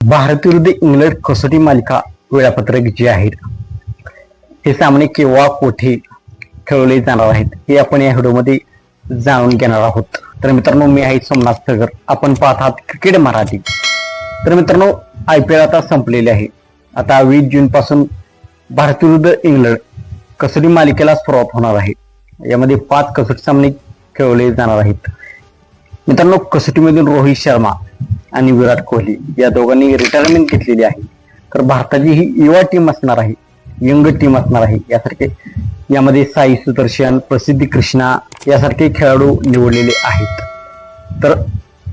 भारत विरुद्ध इंग्लंड कसोटी मालिका वेळापत्रक जे आहेत हे सामने केव्हा कोठे खेळवले जाणार आहेत हे आपण या व्हिडिओमध्ये जाणून घेणार आहोत. तर मित्रांनो मी आहे सोमनाथ सगर. आपण पाहत आहात क्रिकेट मराठी. तर मित्रांनो आय पी एल आता संपलेले आहे. आता वीस जून पासून भारत विरुद्ध इंग्लंड कसोटी मालिकेला सुरुवात होणार आहे. यामध्ये पाच कसोटी सामने खेळवले जाणार आहेत. मित्रांनो कसोटीमधून रोहित शर्मा आणि विराट कोहली या दोघांनी रिटायरमेंट घेतलेली आहे. तर भारताची ही युवा टीम असणार आहे यंग टीम असणार आहे. यासारखे यामध्ये साई सुदर्शन प्रसिद्धी कृष्णा यासारखे खेळाडू निवडलेले आहेत. तर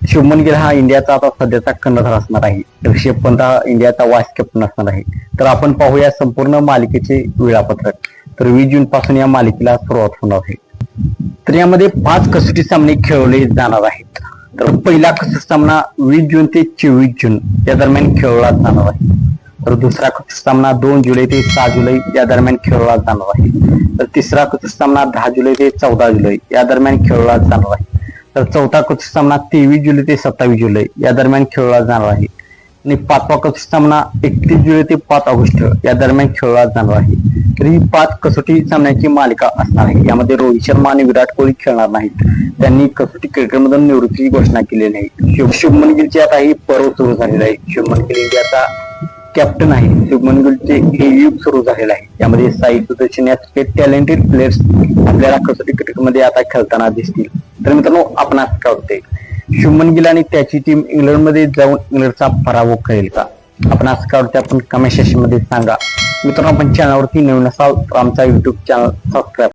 शुभमन गिल हा इंडियाचा आता सध्याचा कर्णधार असणार आहे. ऋषभ पंत हा इंडियाचा वाईस कॅप्टन असणार आहे. तर आपण पाहूया संपूर्ण मालिकेचे वेळापत्रक. तर वीस जून पासून या मालिकेला सुरुवात होणार आहे. तर यामध्ये पाच कसोटी सामने खेळवले जाणार आहेत. तर पहिला कसोटी सामना वीस जून ते चोवीस जून या दरम्यान खेळला जाणार आहे. तर दुसरा कसोटी सामना दोन जुलै ते सहा जुलै या दरम्यान खेळला जाणार आहे. तर तिसरा कसोटी सामना दहा जुलै ते चौदा जुलै या दरम्यान खेळला जाणार आहे. तर चौथा कसोटी सामना तेवीस जुलै ते सत्तावीस जुलै या दरम्यान खेळला जाणार आहे. आणि पाचवा कसोटी सामना एकतीस जुलै ते पाच ऑगस्ट या दरम्यान खेळला जाणार आहे. तर ही पाच कसोटी सामन्याची मालिका असणार आहे. यामध्ये रोहित शर्मा आणि विराट कोहली खेळणार नाहीत. त्यांनी कसोटी क्रिकेटमधून निवृत्तीची घोषणा केलेली नाही शुभमन गिलचे आता ही पर्व सुरू झालेला आहे. शुभमन गिल इंडियाचा कॅप्टन आहे. शुभमन गिलचे हे युग सुरू झालेलं आहे. यामध्ये साई सुदर्शन यासारखे टॅलेंटेड प्लेयर्स आपल्याला कसोटी क्रिकेटमध्ये आता खेळताना दिसतील. तर मित्रांनो आपण असं काय वाटते शुभमन गिल आणि त्याची टीम इंग्लंडमध्ये जाऊन इंग्लंडचा पराभव करेल का? आपण असं काय वाटतं आपण कमेंट सेक्शनमध्ये सांगा. मित्रांनो आपण चॅनलवरती नवीन असाल तर आमचा युट्यूब चॅनल सबस्क्राईब